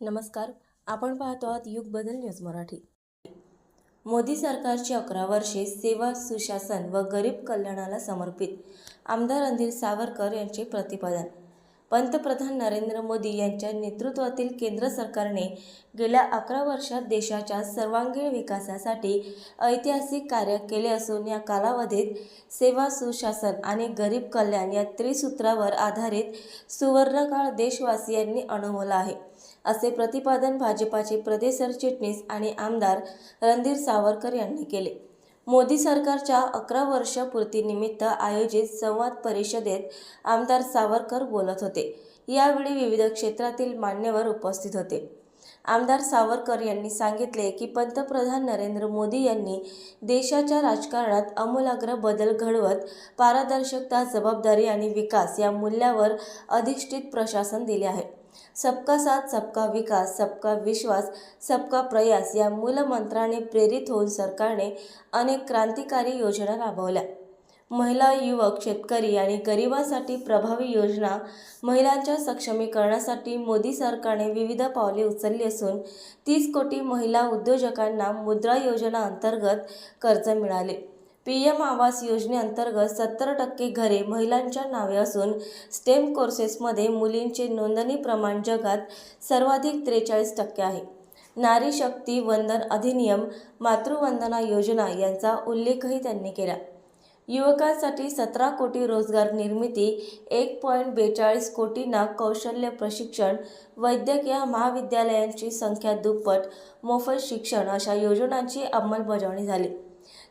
नमस्कार आपण पाहतो आहात युग बदल न्यूज मराठी. मोदी सरकारची अकरा वर्षे सेवा सुशासन व गरीब कल्याणाला समर्पित. आमदार रणधीर सावरकर यांचे प्रतिपादन पंतप्रधान नरेंद्र मोदी यांच्या नेतृत्वातील केंद्र सरकारने गेल्या अकरा वर्षात देशाच्या सर्वांगीण विकासासाठी ऐतिहासिक कार्य केले असून या कालावधीत सेवा सुशासन आणि गरीब कल्याण या त्रिसूत्रावर आधारित सुवर्णकाळ देशवासियांनी अनुभवला आहे. असे प्रतिपादन भाजपाचे प्रदेश सरचिटणीस आणि आमदार रणधीर सावरकर यांनी केले. मोदी सरकारच्या अकरा वर्षपूर्तीनिमित्त आयोजित संवाद परिषदेत आमदार सावरकर बोलत होते. यावेळी विविध क्षेत्रातील मान्यवर उपस्थित होते. आमदार सावरकर यांनी सांगितले की पंतप्रधान नरेंद्र मोदी यांनी देशाच्या राजकारणात आमूलाग्र बदल घडवत पारदर्शकता जबाबदारी आणि विकास या मूल्यावर अधिष्ठित प्रशासन दिले आहे. सबका साथ सबका विकास सबका विश्वास सबका प्रयास या मूलमंत्राने प्रेरित होऊन सरकारने अनेक क्रांतिकारी योजना राबवल्या. महिला युवक शेतकरी आणि गरिबांसाठी प्रभावी योजना महिलांच्या सक्षमीकरणासाठी मोदी सरकारने विविध पावले उचलली असून तीस कोटी महिला उद्योजकांना मुद्रा योजना अंतर्गत कर्ज मिळाले. पी एम आवास योजनेअंतर्गत सत्तर टक्के घरे महिलांच्या नावे असून स्टेम कोर्सेसमध्ये मुलींचे नोंदणी प्रमाण जगात सर्वाधिक त्रेचाळीस टक्के आहे. नारी शक्ती वंदन अधिनियम मातृवंदना योजना यांचा उल्लेखही त्यांनी केला. युवकांसाठी सतरा कोटी रोजगार निर्मिती एक पॉईंट बेचाळीस कोटींना कौशल्य प्रशिक्षण वैद्यकीय महाविद्यालयांची संख्या दुप्पट मोफत शिक्षण अशा योजनांची अंमलबजावणी झाली.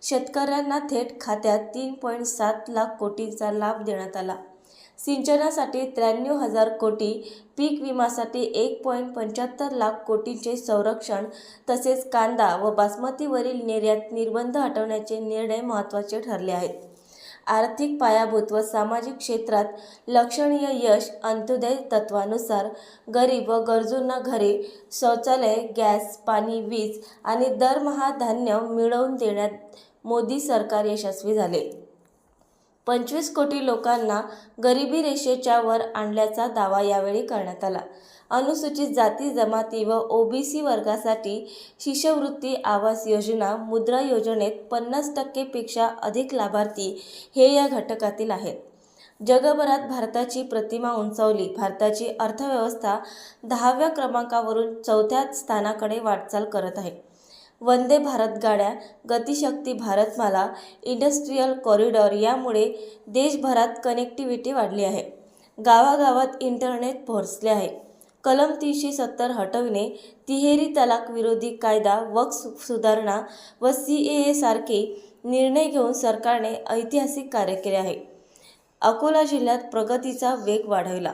शेतकऱ्यांना थेट खात्यात तीन पॉईंट सात लाख कोटींचा लाभ देण्यात आला. सिंचनासाठी त्र्याण्णव हजार कोटी पीक विमासाठी एक पॉईंट पंच्याहत्तर लाख कोटींचे संरक्षण तसेच कांदा व बासमतीवरील निर्यात निर्बंध हटवण्याचे निर्णय महत्त्वाचे ठरले आहेत. आर्थिक पायाभूत व सामाजिक क्षेत्रात लक्षणीय यश अंत्योदय तत्वानुसार गरीब व गरजूंना घरे शौचालय गॅस पाणी वीज आणि दरमहा धान्य मिळवून देण्यात मोदी सरकार यशस्वी झाले. पंचवीस कोटी लोकांना गरिबी रेषेच्या वर आणल्याचा दावा यावेळी करण्यात आला. अनुसूचित जाती जमाती व ओबीसी वर्गासाठी शिष्यवृत्ती आवास योजना मुद्रा योजनेत पन्नास टक्केपेक्षा अधिक लाभार्थी हे या घटकातील आहेत. जगभरात भारताची प्रतिमा उंचावली. भारताची अर्थव्यवस्था दहाव्या क्रमांकावरून चौथ्या स्थानाकडे वाटचाल करत आहे. वंदे भारत गाड्या गतिशक्ती भारतमाला इंडस्ट्रीयल कॉरिडॉर यामुळे देशभरात कनेक्टिव्हिटी वाढली आहे. गावागावात इंटरनेट पोहोचले आहे. कलम तीनशे सत्तर हटविणे तिहेरी तलाक विरोधी कायदा वक्फ सुधारणा व सी ए ए सारखे निर्णय घेऊन सरकारने ऐतिहासिक कार्य केले आहे. अकोला जिल्ह्यात प्रगतीचा वेग वाढविला.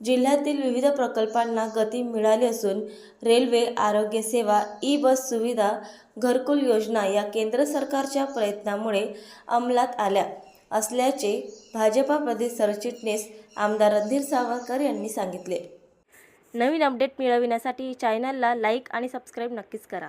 जिल्ह्यातील विविध प्रकल्पांना गती मिळाली असून रेल्वे आरोग्य सेवा ई बस सुविधा घरकुल योजना या केंद्र सरकारच्या प्रयत्नामुळे अंमलात आल्या असल्याचे भाजपा प्रदेश सरचिटणीस आमदार रणधीर सावरकर यांनी सांगितले. नवीन अपडेट मिळविण्यासाठी चॅनलला लाईक आणि सबस्क्राईब नक्कीच करा.